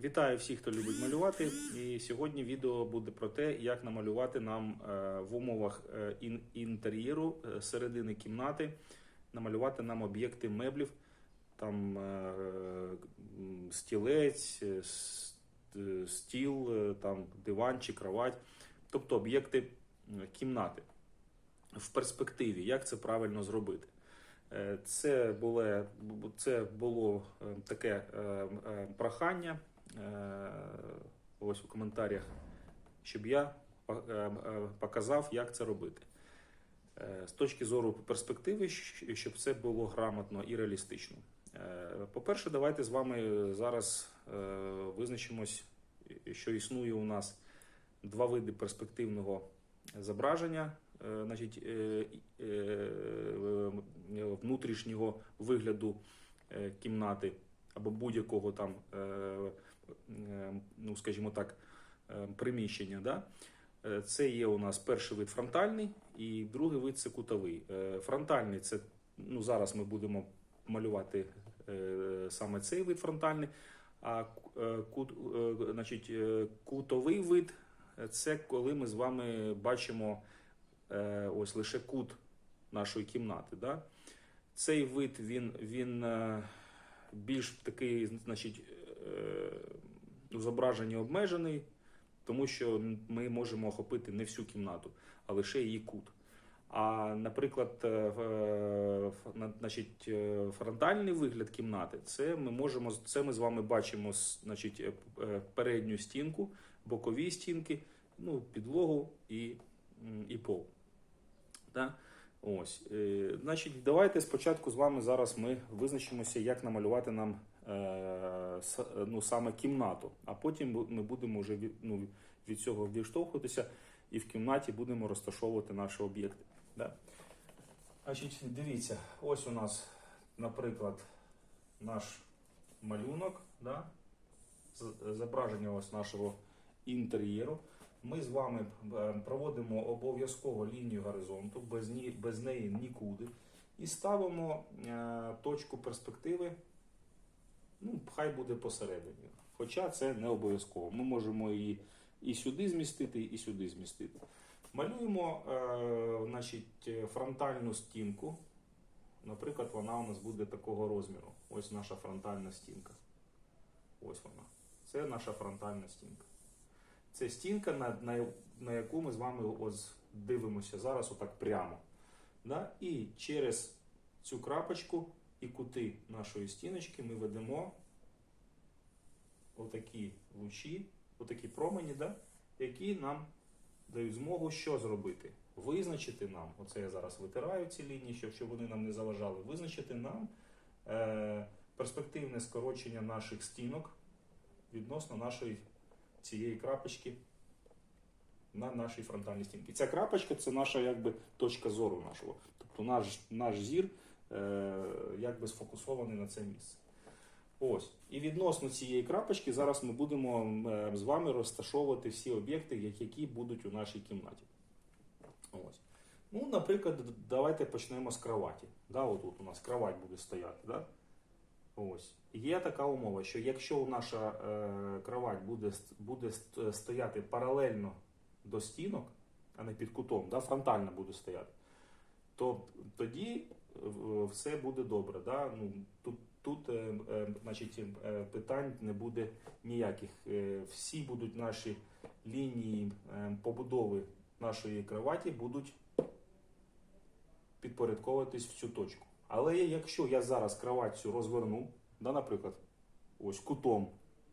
Вітаю всіх, хто любить малювати. І сьогодні відео буде про те, як намалювати нам е, в умовах е, інтер'єру е, середини кімнати, намалювати нам об'єкти меблів, там стілець, стіл, там диван чи кровать, тобто об'єкти кімнати. В перспективі, як це правильно зробити. Це було, це було таке прохання ось у коментарях, щоб я е, е, показав, як це робити. Е, З точки зору перспективи, щоб це було грамотно і реалістично. Е, По-перше, давайте з вами зараз е, визначимось, що існує у нас два види перспективного зображення, е, значить, е, е, е, внутрішнього вигляду е, кімнати або будь-якого там, е, е, ну скажімо так, е, приміщення. Да? Це є у нас перший вид фронтальний, і другий вид це кутовий. Фронтальний це ну зараз ми будемо малювати саме цей вид фронтальний. А кут, значить, кутовий вид це коли ми з вами бачимо ось лише кут нашої кімнати. Да? Цей вид він, він більш такий, значить, е, у зображенні обмежений, тому що ми можемо охопити не всю кімнату, а лише її кут. А, наприклад, е, е, значить, е, фронтальний вигляд кімнати, це ми можемо це ми з вами бачимо значить, е, е, передню стінку, бокові стінки, ну, підлогу і, і пол. Да? Ось, е, значить, давайте спочатку з вами зараз ми визначимося, як намалювати нам е, ну, саме кімнату, а потім ми будемо вже від, ну, від цього відштовхуватися і в кімнаті будемо розташовувати наші об'єкти. Да? Значить, дивіться, ось у нас, наприклад, наш малюнок, да? зображення ось нашого інтер'єру. Ми з вами е, проводимо обов'язково лінію горизонту, без, ні, без неї нікуди. І ставимо е, точку перспективи, ну, хай буде посередині. Хоча це не обов'язково. Ми можемо її і сюди змістити, і сюди змістити. Малюємо е, значить, фронтальну стінку. Наприклад, вона у нас буде такого розміру. Ось наша фронтальна стінка. Ось вона. Це наша фронтальна стінка. Це стінка, на, на, на яку ми з вами ось дивимося зараз отак прямо. Да? І через цю крапочку і кути нашої стіночки ми ведемо отакі лучі, отакі промені, да? які нам дають змогу що зробити? Визначити нам, оце я зараз витираю ці лінії, щоб, вони нам не заважали, визначити нам е, перспективне скорочення наших стінок відносно нашої цієї крапочки на нашій фронтальній стінці. Ця крапочка це наша якби точка зору нашого. Тобто наш, наш зір е, якби сфокусований на це місце. Ось. І відносно цієї крапочки зараз ми будемо е, з вами розташовувати всі об'єкти, які будуть у нашій кімнаті. Ось. Ну, наприклад, давайте почнемо з кроваті. Да, отут у нас кровать буде стояти. Да? Ось. Є така умова, що якщо наша е, кровать буде, буде стояти паралельно до стінок, а не під кутом, да, фронтально буде стояти, то тоді е, все буде добре. Да? Ну, тут тут е, е, значить, е, питань не буде ніяких. Е, всі будуть наші лінії е, побудови нашої кроваті будуть підпорядковуватись в цю точку. Але якщо я зараз кровать розверну, да, наприклад, ось кутом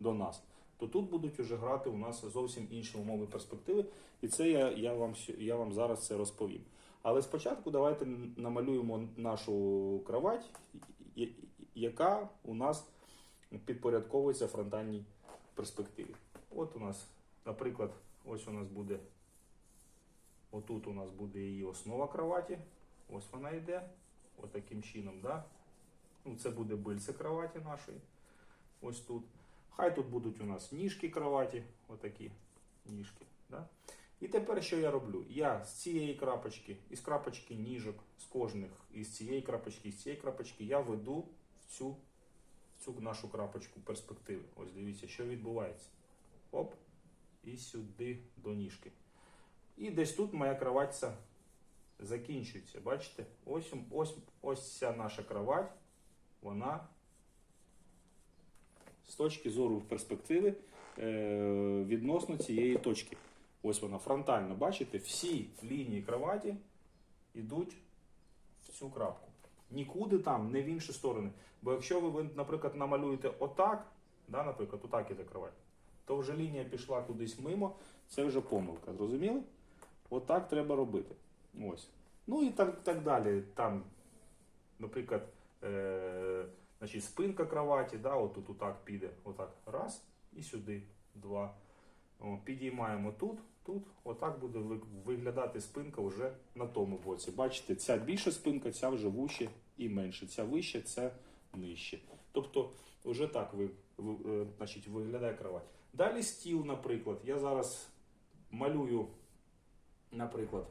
до нас, то тут будуть уже грати у нас зовсім інші умови перспективи, і це я, я, вам, я вам зараз це розповім. Але спочатку давайте намалюємо нашу кровать, яка у нас підпорядковується фронтальній перспективі. От у нас, наприклад, ось у нас буде, отут у нас буде її основа кроваті, ось вона йде, от таким чином, да? Ну, це буде бильце кроваті нашої, ось тут. Хай тут будуть у нас ніжки кроваті, отакі ніжки. Да? І тепер що я роблю? Я з цієї крапочки, із крапочки ніжок, з кожних, із цієї крапочки, із цієї крапочки, я веду в цю в цю нашу крапочку перспективи. Ось дивіться, що відбувається. Оп, і сюди до ніжки. І десь тут моя кровать ця закінчується. Бачите? Ось, ось, ось ця наша кровать, вона з точки зору перспективи е, відносно цієї точки. Ось вона фронтально, бачите, всі лінії кроваті йдуть в цю крапку. Нікуди там, не в інші сторони. Бо якщо ви, ви, наприклад, намалюєте отак, да, наприклад, отак іде кровать, то вже лінія пішла кудись мимо, це вже помилка. Зрозуміли? Отак треба робити. Ось. Ну і так, так далі. Там, наприклад, е, значить, спинка кроваті, да, отут отак піде. Отак. Раз і сюди. Два. О, підіймаємо тут, тут. Отак буде виглядати спинка вже на тому боці. Бачите, ця більша спинка, ця вже вуще і менше. Ця вище, ця нижче. Тобто, вже так ви, ви- е, значить, виглядає кровать. Далі стіл, наприклад. Я зараз малюю, наприклад,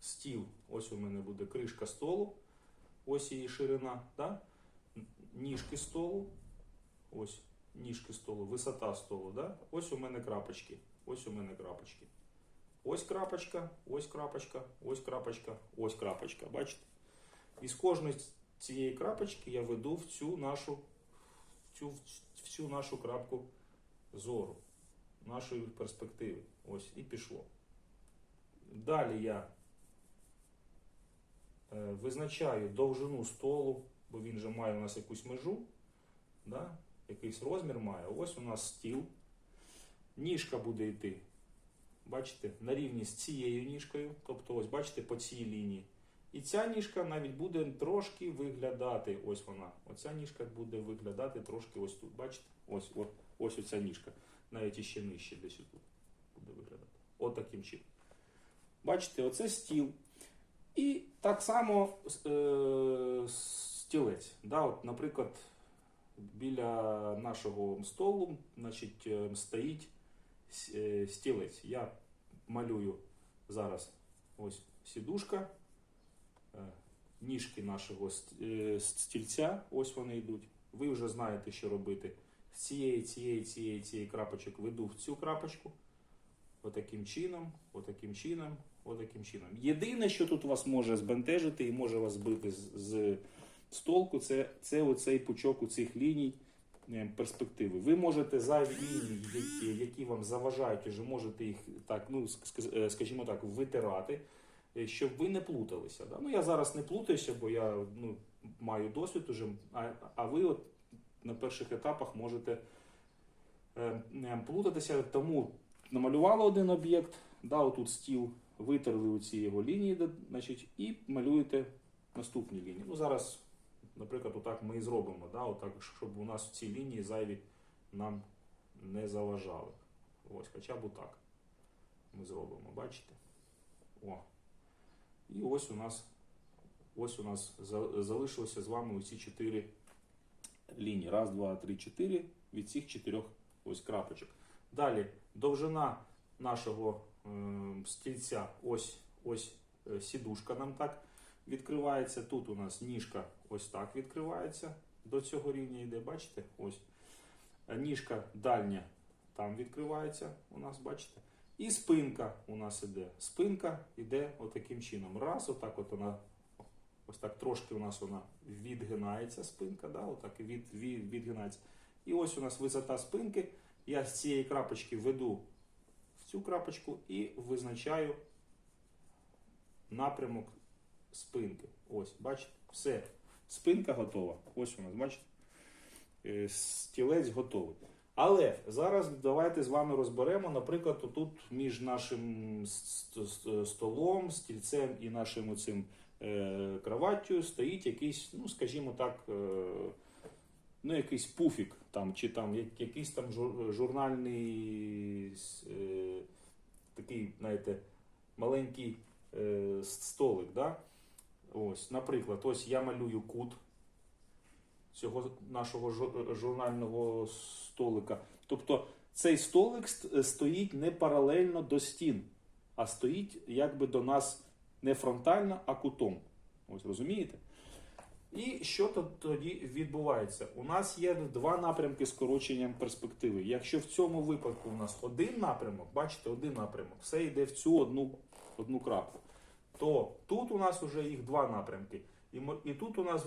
стіл. Ось у мене буде кришка столу. Ось її ширина. Да? Ніжки столу. Ось ніжки столу, висота столу. Да? Ось у мене крапочки. Ось у мене крапочки. Ось крапочка, ось крапочка, ось крапочка, ось крапочка. Бачите? І з кожної цієї крапочки я веду в цю нашу, в цю, в цю нашу крапку зору, нашої перспективи. Ось і пішло. Далі я визначаю довжину столу, бо він же має у нас якусь межу, да? якийсь розмір має. Ось у нас стіл. Ніжка буде йти. Бачите, на рівні з цією ніжкою. Тобто, ось бачите, по цій лінії. І ця ніжка навіть буде трошки виглядати. Ось вона. Оця ніжка буде виглядати трошки ось тут. Бачите? Ось, ось, ось оця ніжка. Навіть іще нижче десь тут буде виглядати. От таким чином. Бачите, оце стіл. І так само е, стілець. Да, от, наприклад, біля нашого столу значить, е, стоїть е, стілець. Я малюю зараз ось сідушка, е, ніжки нашого стільця, ось вони йдуть. Ви вже знаєте, що робити. З цієї, цієї, цієї, цієї крапочок веду в цю крапочку. Отаким чином, отаким чином, отаким чином. Єдине, що тут вас може збентежити і може вас збити з, з, з толку, це, це оцей пучок у цих ліній е, перспективи. Ви можете зайві лінії, які, які вам заважають, вже можете їх так, ну, е, скажімо так, витирати, е, щоб ви не плуталися. Да? Ну, я зараз не плутаюся, бо я ну, маю досвід уже, а, а ви от на перших етапах можете е, плутатися, тому намалювали один об'єкт, да, отут стіл, витерли оці його лінії, значить, і малюєте наступні лінії. Ну, зараз, наприклад, отак ми і зробимо, да, отак, щоб у нас ці лінії зайві нам не заважали. Ось, хоча б отак ми зробимо, бачите? О. І ось у нас, ось у нас за- залишилося з вами оці чотири лінії. Раз, два, три, чотири від цих чотирьох ось крапочок. Далі довжина нашого стільця, ось, ось е, сідушка нам так відкривається. Тут у нас ніжка ось так відкривається. До цього рівня йде, бачите? Ось. Е, Ніжка дальня там відкривається у нас, бачите? І спинка у нас іде. Спинка йде отаким чином. Раз, отак от вона, ось так трошки у нас вона відгинається спинка, да? отак від, від, відгинається. І ось у нас висота спинки. Я з цієї крапочки веду цю крапочку і визначаю напрямок спинки. Ось, бачите, все. Спинка готова. Ось у нас, бачите? Е, Стілець готовий. Але зараз давайте з вами розберемо, наприклад, тут між нашим ст- ст- столом, стільцем і нашим оцим е, кроваттю стоїть якийсь, ну скажімо так, е, ну, якийсь пуфік там, чи там якийсь там журнальний е, такий, знаєте, маленький е, столик. Да? Ось, наприклад, ось я малюю кут цього нашого журнального столика. Тобто цей столик стоїть не паралельно до стін, а стоїть якби до нас не фронтально, а кутом. Ось розумієте? І що то- тоді відбувається? У нас є два напрямки скорочення перспективи. Якщо в цьому випадку у нас один напрямок, бачите, один напрямок, все йде в цю одну, одну крапку, то тут у нас вже їх два напрямки. І, і тут у нас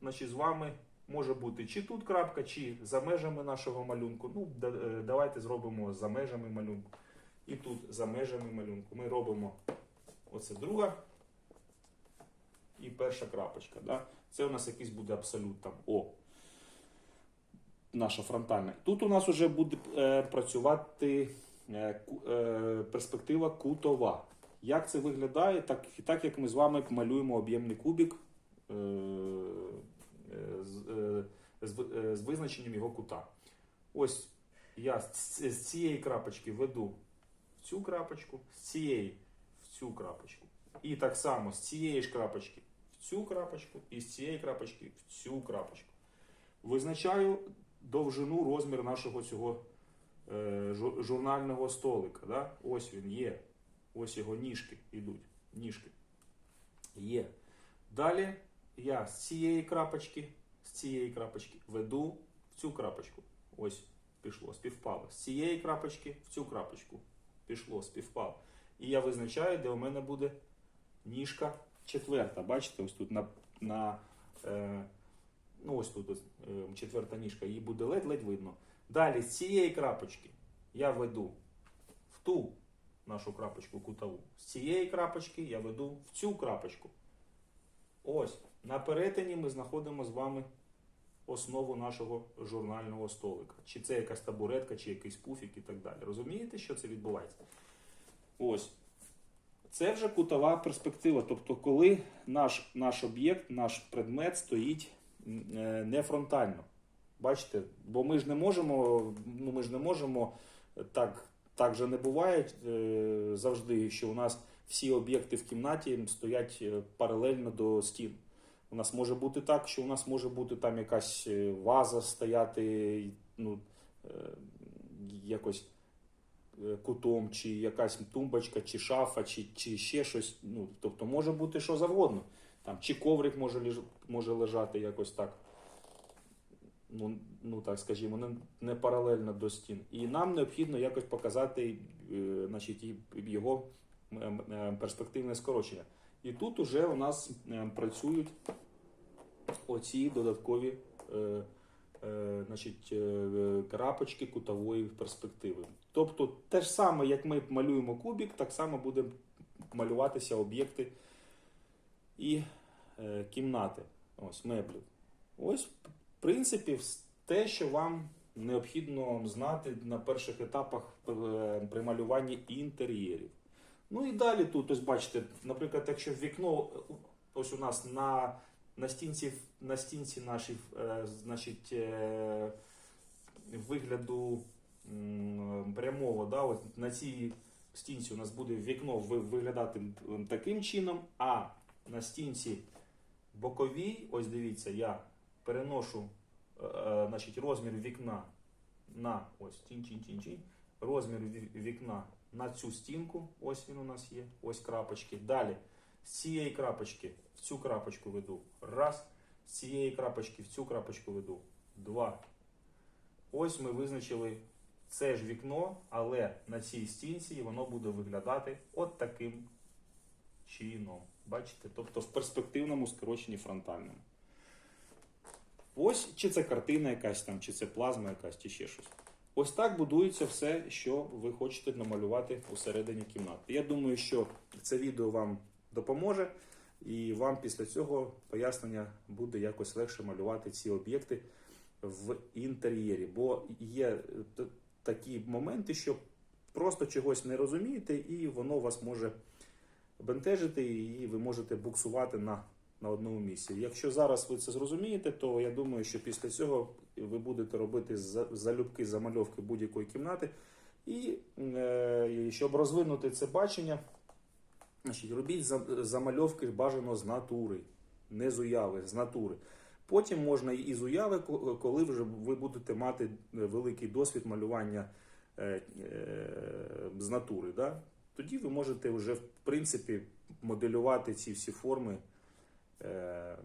значить, з вами може бути чи тут крапка, чи за межами нашого малюнку. Ну, е, давайте зробимо за межами малюнку. І тут за межами малюнку. Ми робимо оце друга і перша крапочка. Да? Це у нас якийсь буде абсолют там О. Наша фронтальна. Тут у нас вже буде е, працювати е, е, перспектива кутова. Як це виглядає? Так, так як ми з вами малюємо об'ємний кубік е, е, з, е, з, е, з визначенням його кута. Ось я з, з цієї крапочки веду в цю крапочку, з цієї в цю крапочку. І так само з цієї ж крапочки цю крапочку і з цієї крапочки в цю крапочку. Визначаю довжину, розмір нашого цього е, журнального столика. Да? Ось він є. Ось його ніжки йдуть. Ніжки. Є. Далі я з цієї крапочки, з цієї крапочки веду в цю крапочку. Ось пішло, співпало. З цієї крапочки в цю крапочку. Пішло, співпало. І я визначаю, де у мене буде ніжка четверта. Бачите, ось тут на, на е, ну ось тут ось, е, четверта ніжка, її буде ледь-ледь видно. Далі з цієї крапочки я веду в ту нашу крапочку кутову. З цієї крапочки я веду в цю крапочку. Ось, на перетині ми знаходимо з вами основу нашого журнального столика. Чи це якась табуретка, чи якийсь пуфік і так далі. Розумієте, що це відбувається? Ось. Це вже кутова перспектива. Тобто, коли наш, наш об'єкт, наш предмет стоїть е, не фронтально. Бачите? Бо ми ж не можемо, ну ми ж не можемо так, так же не буває е, завжди, що у нас всі об'єкти в кімнаті стоять е, паралельно до стін. У нас може бути так, що у нас може бути там якась е, ваза стояти, ну, е, якось е, кутом, чи якась тумбочка, чи шафа, чи, чи ще щось. Ну, тобто може бути що завгодно. Там, чи коврик може, ліж- може лежати якось так. Ну, ну так скажімо, не, не паралельно до стін. І нам необхідно якось показати е, значить, його е, е, перспективне скорочення. І тут уже у нас е, працюють оці додаткові е, е, значить, е, крапочки кутової перспективи. Тобто те ж саме, як ми малюємо кубик, так само буде малюватися об'єкти і е, кімнати. Ось меблів. Ось, в принципі, те, що вам необхідно знати на перших етапах е, при малюванні інтер'єрів. Ну і далі тут, ось бачите, наприклад, якщо вікно ось у нас на, на стінці, на стінці нашій, е, значить, е, вигляду прямого, да, от на цій стінці у нас буде вікно виглядати таким чином, а на стінці боковій, ось дивіться, я переношу е, е, значить, розмір вікна на ось тінь-тінь-тінь-тінь, розмір вікна на цю стінку, ось він у нас є, ось крапочки. Далі з цієї крапочки в цю крапочку веду. Раз. З цієї крапочки в цю крапочку веду. Два. Ось ми визначили це ж вікно, але на цій стінці воно буде виглядати от таким чином. Бачите? Тобто в перспективному скороченні фронтальному. Ось чи це картина якась там, чи це плазма якась, чи ще щось. Ось так будується все, що ви хочете намалювати усередині кімнати. Я думаю, що це відео вам допоможе, і вам після цього пояснення буде якось легше малювати ці об'єкти в інтер'єрі. Бо є е, такі моменти, що просто чогось не розумієте, і воно вас може бентежити, і ви можете буксувати на, на одному місці. Якщо зараз ви це зрозумієте, то я думаю, що після цього ви будете робити залюбки замальовки будь-якої кімнати. І е, щоб розвинути це бачення, значить, робіть замальовки бажано з натури, не з уяви, з натури. Потім можна і з уяви, коли вже ви будете мати великий досвід малювання е, е, з натури. Да? Тоді ви можете вже в принципі моделювати ці всі форми е,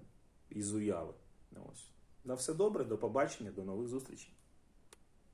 із уяви. Ось. На все добре, до побачення, до нових зустрічей.